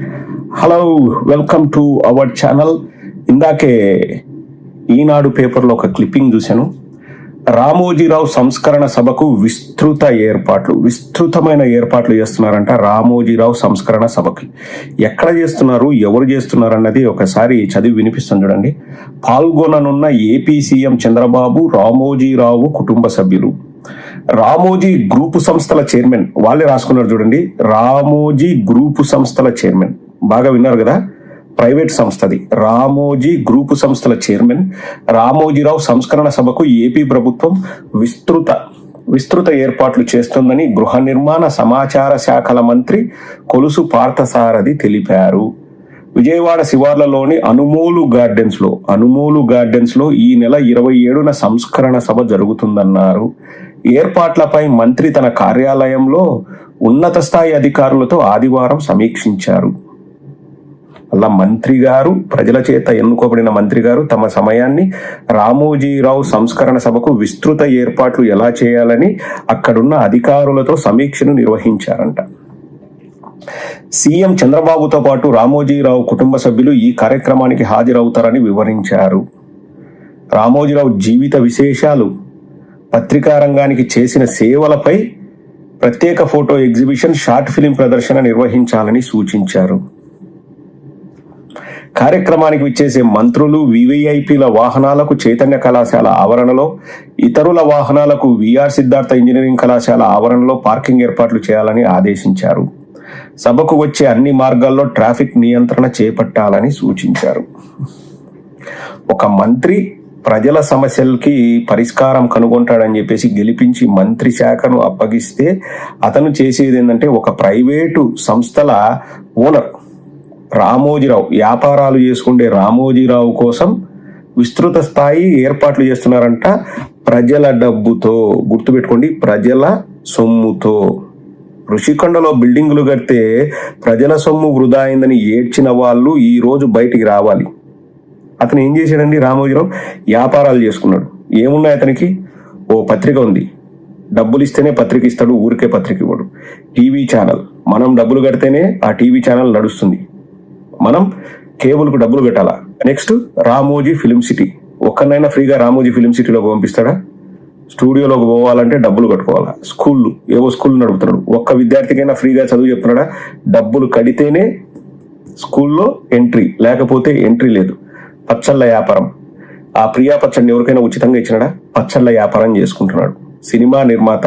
Hello welcome to our channel ఇందాకే ఈనాడు పేపర్లో ఒక క్లిప్పింగ్ చూశాను. రామోజీరావు సంస్కరణ సభకు విస్తృత ఏర్పాట్లు విస్తృతమైన ఏర్పాట్లు చేస్తున్నారంట రామోజీరావు సంస్కరణ సభకి. ఎక్కడ చేస్తున్నారు ఎవరు చేస్తున్నారు అన్నది ఒకసారి చదివి వినిపిస్తుంది చూడండి. పాల్గొననున్న ఏపీ సీఎం చంద్రబాబు రామోజీరావు కుటుంబ సభ్యులు. రామోజీ గ్రూపు సంస్థల చైర్మన్. వాళ్ళే రాసుకున్నారు చూడండి. రామోజీ గ్రూపు సంస్థల చైర్మన్. బాగా విన్నారు కదా? ప్రైవేట్ సంస్థది. రామోజీ గ్రూపు సంస్థల చైర్మన్. రామోజీరావు సంస్కరణ సభకు ఏపీ ప్రభుత్వం విస్తృత విస్తృత ఏర్పాట్లు చేస్తుందని గృహ నిర్మాణ సమాచార శాఖల మంత్రి కొలుసు పార్థసారథి తెలిపారు. విజయవాడ శివార్లలోని అనుమోలు గార్డెన్స్లో అనుమోలు గార్డెన్స్లో ఈ నెల ఇరవై ఏడున సంస్కరణ సభ జరుగుతుందన్నారు. ఏర్పాట్లపై మంత్రి తన కార్యాలయంలో ఉన్నత స్థాయి అధికారులతో ఆదివారం సమీక్షించారు. అలా మంత్రి గారు ప్రజల చేత ఎన్నుకోబడిన మంత్రి గారు తమ సమయాన్ని రామోజీరావు సంస్కరణ సభకు విస్తృత ఏర్పాట్లు ఎలా చేయాలని అక్కడున్న అధికారులతో సమీక్షను నిర్వహించారంట. సీఎం చంద్రబాబుతో పాటు రామోజీరావు కుటుంబ సభ్యులు ఈ కార్యక్రమానికి హాజరవుతారని వివరించారు. రామోజీరావు జీవిత విశేషాలు పత్రికా రంగానికి చేసిన సేవలపై ప్రత్యేక ఫోటో ఎగ్జిబిషన్ షార్ట్ ఫిలిం ప్రదర్శన నిర్వహించాలని సూచించారు. కార్యక్రమానికి విచ్చేసే మంత్రులు వివిఐపిల వాహనాలకు చైతన్య కళాశాల ఆవరణలో ఇతరుల వాహనాలకు విఆర్ సిద్ధార్థ ఇంజనీరింగ్ కళాశాల ఆవరణలో పార్కింగ్ ఏర్పాట్లు చేయాలని ఆదేశించారు. సభకు వచ్చే అన్ని మార్గాల్లో ట్రాఫిక్ నియంత్రణ చేపట్టాలని సూచించారు. ఒక మంత్రి ప్రజల సమస్యలకి పరిష్కారం కనుగొంటాడని చెప్పేసి గెలిపించి మంత్రి శాఖను అప్పగిస్తే అతను చేసేది ఏంటంటే ఒక ప్రైవేటు సంస్థల ఓనర్ రామోజీరావు వ్యాపారాలు చేసుకుండే రామోజీరావు కోసం విస్తృత స్థాయి ఏర్పాట్లు చేస్తున్నారంట ప్రజల డబ్బుతో. గుర్తుపెట్టుకోండి ప్రజల సొమ్ముతో. ఋషికొండలో బిల్డింగులు కడితే ప్రజల సొమ్ము వృధా అయిందని ఏడ్చిన వాళ్ళు ఈరోజు బయటికి రావాలి. అతను ఏం చేశాడండి? రామోజీరావు వ్యాపారాలు చేసుకున్నాడు. ఏమున్నాయి అతనికి? ఓ పత్రిక ఉంది. డబ్బులు ఇస్తేనే పత్రిక ఇస్తాడు ఊరికే పత్రిక ఇవ్వడు. TV channel. మనం డబ్బులు కడితేనే ఆ టీవీ ఛానల్ నడుస్తుంది. మనం కేబుల్కు డబ్బులు కట్టాలా? Next Ramoji film city. ఒక్కనైనా ఫ్రీగా రామోజీ ఫిలిం సిటీలోకి పంపిస్తాడా? స్టూడియోలోకి పోవాలంటే డబ్బులు కట్టుకోవాలా? స్కూళ్ళు. ఏవో స్కూల్ నడుపుతున్నాడు. ఒక్క విద్యార్థికైనా ఫ్రీగా చదువు చెప్తున్నాడా? డబ్బులు కడితేనే స్కూల్లో ఎంట్రీ. లేకపోతే ఎంట్రీ లేదు. పచ్చళ్ళ వ్యాపారం ఆ ప్రియా పచ్చడిని ఎవరికైనా ఉచితంగా ఇచ్చినాడా? పచ్చళ్ళ వ్యాపారం చేసుకుంటున్నాడు. సినిమా నిర్మాత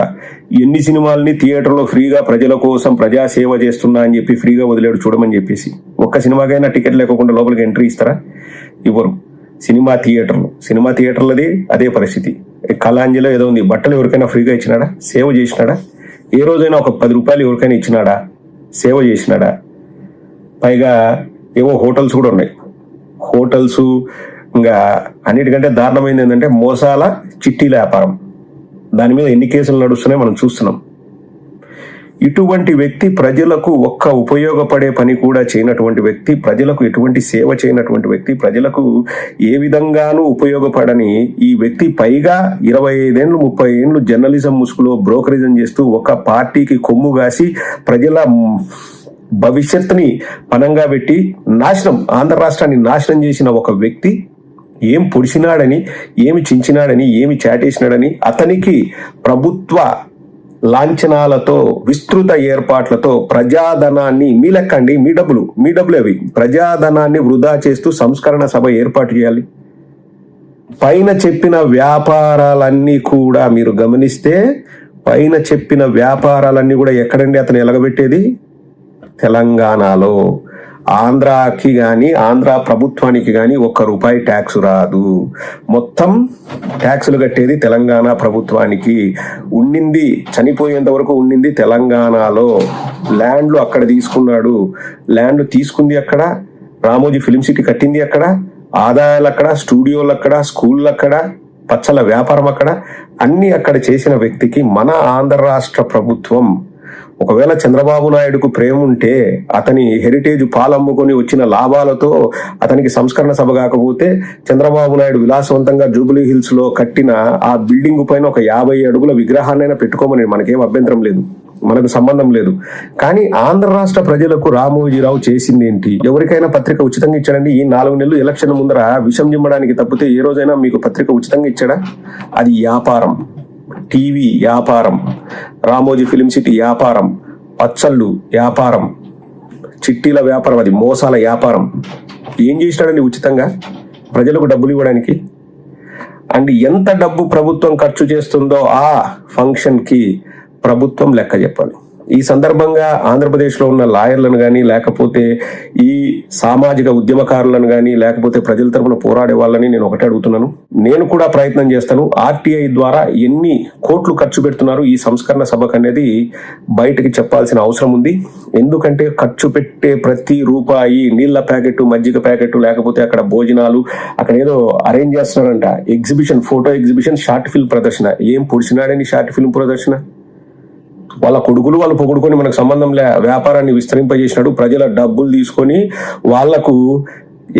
ఎన్ని సినిమాల్ని థియేటర్లో ఫ్రీగా ప్రజల కోసం ప్రజా సేవ చేస్తున్నా అని చెప్పి ఫ్రీగా వదిలేడు చూడమని చెప్పేసి. ఒక్క సినిమాకైనా టికెట్ లేకుండా లోపలికి ఎంట్రీ ఇస్తారా? ఇవ్వరు. సినిమా థియేటర్లు. సినిమా థియేటర్లది అదే పరిస్థితి. కళాంజలిలో ఏదో ఉంది. బట్టలు ఎవరికైనా ఫ్రీగా ఇచ్చినాడా? సేవ చేసినాడా? ఏ రోజైనా ఒక పది రూపాయలు ఎవరికైనా ఇచ్చినాడా? సేవ చేసినాడా? పైగా ఏవో హోటల్స్ కూడా ఉన్నాయి. హోటల్స్ ఇంకా అన్నిటికంటే దారుణమైంది ఏంటంటే మోసాల చిట్టీల వ్యాపారం. దాని మీద ఎన్ని కేసులు నడుస్తున్నాయి మనం చూస్తున్నాం. ఇటువంటి వ్యక్తి ప్రజలకు ఒక్క ఉపయోగపడే పని కూడా చేయనటువంటి వ్యక్తి ప్రజలకు ఎటువంటి సేవ చేయనటువంటి వ్యక్తి ప్రజలకు ఏ విధంగానూ ఉపయోగపడని ఈ వ్యక్తి పైగా ఇరవై ఐదేళ్ళు ముప్పై ఏళ్ళు జర్నలిజం ముసుగులో బ్రోకరిజం చేస్తూ ఒక పార్టీకి కొమ్ము కాసి ప్రజల భవిష్యత్తుని పనంగా పెట్టి నాశనం ఆంధ్ర రాష్ట్రాన్ని నాశనం చేసిన ఒక వ్యక్తి ఏం పొడిచినాడని ఏమి చించినాడని ఏమి చాటేసినాడని అతనికి ప్రభుత్వ లాంఛనాలతో విస్తృత ఏర్పాట్లతో ప్రజాధనాన్ని మీ లెక్కండి మీ డబ్బులు మీ డబ్బులు అవి. ప్రజాధనాన్ని వృధా చేస్తూ సంస్కరణ సభ ఏర్పాటు చేయాలి. పైన చెప్పిన వ్యాపారాలన్నీ కూడా మీరు గమనిస్తే పైన చెప్పిన వ్యాపారాలన్నీ కూడా ఎక్కడండి అతను ఎలగబెట్టేది? తెలంగాణలో ఆంధ్రాకి కానీ ఆంధ్ర ప్రభుత్వానికి కానీ ఒక్క రూపాయి ట్యాక్స్ రాదు. మొత్తం ట్యాక్సులు కట్టేది తెలంగాణ ప్రభుత్వానికి. ఉండింది చనిపోయేంత వరకు ఉండింది తెలంగాణలో. ల్యాండ్లు అక్కడ తీసుకున్నాడు. ల్యాండ్ తీసుకుంది అక్కడ. రామోజీ ఫిలిం సిటీ కట్టింది అక్కడ. ఆదాయాలు అక్కడ స్టూడియోలు అక్కడ స్కూళ్ళు అక్కడ పచ్చల వ్యాపారం అక్కడ. అన్ని అక్కడ చేసిన వ్యక్తికి మన ఆంధ్ర రాష్ట్ర ప్రభుత్వం ఒకవేళ చంద్రబాబు నాయుడుకు ప్రేమ ఉంటే అతని హెరిటేజ్ పాలమ్ముకొని వచ్చిన లాభాలతో అతనికి సంస్కరణ సభ కాకపోతే చంద్రబాబు నాయుడు విలాసవంతంగా జూబిలీ హిల్స్లో కట్టిన ఆ బిల్డింగ్ పైన ఒక యాభై అడుగుల విగ్రహాన్నైనా పెట్టుకోమని మనకేం అభ్యంతరం లేదు. మనకు సంబంధం లేదు. కానీ ఆంధ్ర రాష్ట్ర ప్రజలకు రామోజీరావు చేసింది ఏంటి? ఎవరికైనా పత్రిక ఉచితంగా ఇచ్చాడండి? ఈ నాలుగు నెలలు ఎలక్షన్ ముందర విషం జిమ్మడానికి తప్పితే ఏ రోజైనా మీకు పత్రిక ఉచితంగా ఇచ్చాడా? అది వ్యాపారం. టీవీ వ్యాపారం రామోజీ ఫిలిం సిటీ వ్యాపారం పచ్చళ్ళు వ్యాపారం చిట్టీల వ్యాపారం అది మోసాల వ్యాపారం. ఏం చేసినాడండి ఉచితంగా? ప్రజలకు డబ్బులు ఇవ్వడానికి? అండ్ ఎంత డబ్బు ప్రభుత్వం ఖర్చు చేస్తుందో ఆ ఫంక్షన్కి ప్రభుత్వం లెక్క చెప్పాలి. ఈ సందర్భంగా ఆంధ్రప్రదేశ్లో ఉన్న లాయర్లను కానీ లేకపోతే ఈ సామాజిక ఉద్యమకారులను కానీ లేకపోతే ప్రజల తరపున పోరాడే వాళ్ళని నేను ఒకటే అడుగుతున్నాను. నేను కూడా ప్రయత్నం చేస్తాను. ఆర్టీఐ ద్వారా ఎన్ని కోట్లు ఖర్చు పెడుతున్నారు ఈ సంస్కరణ సభకు అనేది బయటకి చెప్పాల్సిన అవసరం ఉంది. ఎందుకంటే ఖర్చు పెట్టే ప్రతి రూపాయి నీళ్ళ ప్యాకెట్ మజ్జిగ ప్యాకెట్ లేకపోతే అక్కడ భోజనాలు అక్కడ ఏదో అరేంజ్ చేస్తున్నారంట. Exhibition photo exhibition short film ప్రదర్శన. ఏం పొడిచినాడని షార్ట్ ఫిల్మ్ ప్రదర్శన? వాళ్ళ కొడుకులు వాళ్ళు పొగుడుకొని మనకు సంబంధం లే వ్యాపారాన్ని విస్తరింపజేసినాడు. ప్రజల డబ్బులు తీసుకొని వాళ్ళకు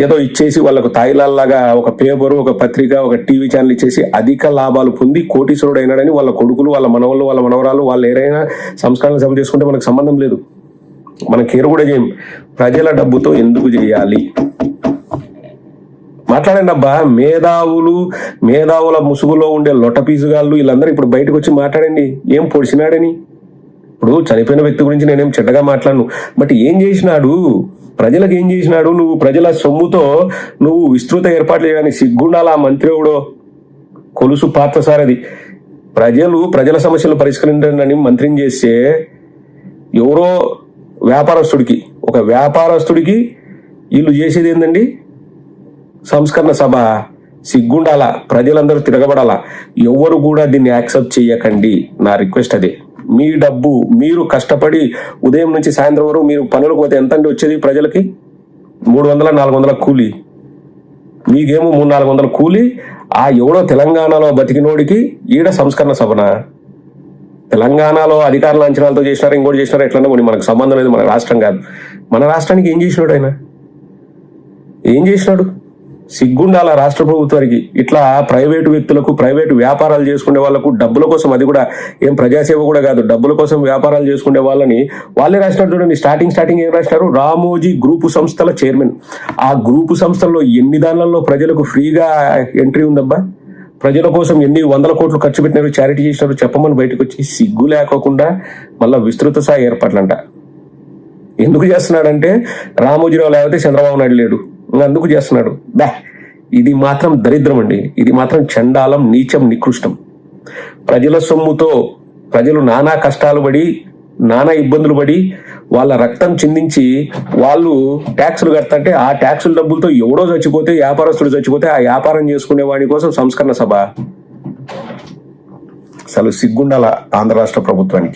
ఏదో ఇచ్చేసి వాళ్ళకు తాయిలాల్లాగా ఒక పేపరు ఒక పత్రిక ఒక టీవీ ఛానల్ ఇచ్చేసి అధిక లాభాలు పొంది కోటీశ్వరుడు అయినాడని వాళ్ళ కొడుకులు వాళ్ళ మనవళ్ళు వాళ్ళ మనవరాలు వాళ్ళు ఏదైనా సంస్కరణ సభ చేసుకుంటే మనకు సంబంధం లేదు. మన కేర్ కూడా చేయం ప్రజల డబ్బుతో ఎందుకు చేయాలి? మాట్లాడండి అబ్బా. మేధావులు మేధావుల ముసుగులో ఉండే లొట్ట పీసుగాళ్ళు వీళ్ళందరూ ఇప్పుడు బయటకు వచ్చి మాట్లాడండి. ఏం పొడిచినాడని? ఇప్పుడు చనిపోయిన వ్యక్తి గురించి నేనేం చెడ్డగా మాట్లాడను. బట్ ఏం చేసినాడు? ప్రజలకు ఏం చేసినాడు? నువ్వు ప్రజల సొమ్ముతో నువ్వు విస్తృత ఏర్పాట్లు చేయడానికి సిగ్గుండాల ఆ మంత్రి ఎవడో? కొలుసు పాత్ర సారది ప్రజలు ప్రజల సమస్యలు పరిష్కరించండి మంత్రిని చేస్తే ఎవరో వ్యాపారస్తుడికి ఒక వ్యాపారస్తుడికి వీళ్ళు చేసేది ఏంటండి సంస్కరణ సభ. సిగ్గుండాల? ప్రజలందరూ తిరగబడాలా? ఎవరు కూడా దీన్ని యాక్సెప్ట్ చేయకండి. నా రిక్వెస్ట్ అదే. మీ డబ్బు మీరు కష్టపడి ఉదయం నుంచి సాయంత్రం వరకు మీరు పనులకు పోతే ఎంత అండి వచ్చేది ప్రజలకి? మూడు వందల నాలుగు వందల కూలి. మీకేమో మూడు నాలుగు వందల కూలి. ఆ ఎవడో తెలంగాణలో బతికినోడికి ఈడ సంస్కరణ సభన. తెలంగాణలో అధికారుల అంచనాలతో చేసినారు ఇంకోటి చేసినారు ఎట్లన్నా కొన్ని మనకు సంబంధం లేదు మన రాష్ట్రం కాదు. మన రాష్ట్రానికి ఏం చేసినాడు ఆయన? ఏం చేసినాడు? సిగ్గుండాల రాష్ట్ర ప్రభుత్వానికి ఇట్లా ప్రైవేటు వ్యక్తులకు ప్రైవేటు వ్యాపారాలు చేసుకునే వాళ్ళకు డబ్బుల కోసం అది కూడా ఏం ప్రజాసేవ కూడా కాదు. డబ్బుల కోసం వ్యాపారాలు చేసుకునే వాళ్ళని వాళ్ళే రాసినారు చూడండి. స్టార్టింగ్ స్టార్టింగ్ ఏం రాసినారు? రామోజీ గ్రూపు సంస్థల చైర్మన్. ఆ గ్రూపు సంస్థల్లో ఎన్ని దానిలలో ప్రజలకు ఫ్రీగా ఎంట్రీ ఉందబ్బా? ప్రజల కోసం ఎన్ని వందల కోట్లు ఖర్చు పెట్టినారు చారిటీ చేసినారు చెప్పమని బయటకు వచ్చి సిగ్గు లేకోకుండా మళ్ళీ విస్తృత స్థాయి ఏర్పాట్లంట. ఎందుకు చేస్తున్నాడంటే రామోజీరావు లేకపోతే చంద్రబాబు నాయుడు లేడు. అందుకు చేస్తున్నాడు. దా ఇది మాత్రం దరిద్రం అండి. ఇది మాత్రం చండాలం నీచం నికృష్టం. ప్రజల సొమ్ముతో ప్రజలు నానా కష్టాలు పడి నానా ఇబ్బందులు పడి వాళ్ళ రక్తం చిందించి వాళ్ళు ట్యాక్సులు కడతంటే ఆ ట్యాక్సుల డబ్బులతో ఎవడో చచ్చిపోతే వ్యాపారస్తుడు చచ్చిపోతే ఆ వ్యాపారం చేసుకునే వాడి కోసం సంస్కరణ సభ. అసలు సిగ్గుండాల ఆంధ్ర రాష్ట్ర ప్రభుత్వానికి.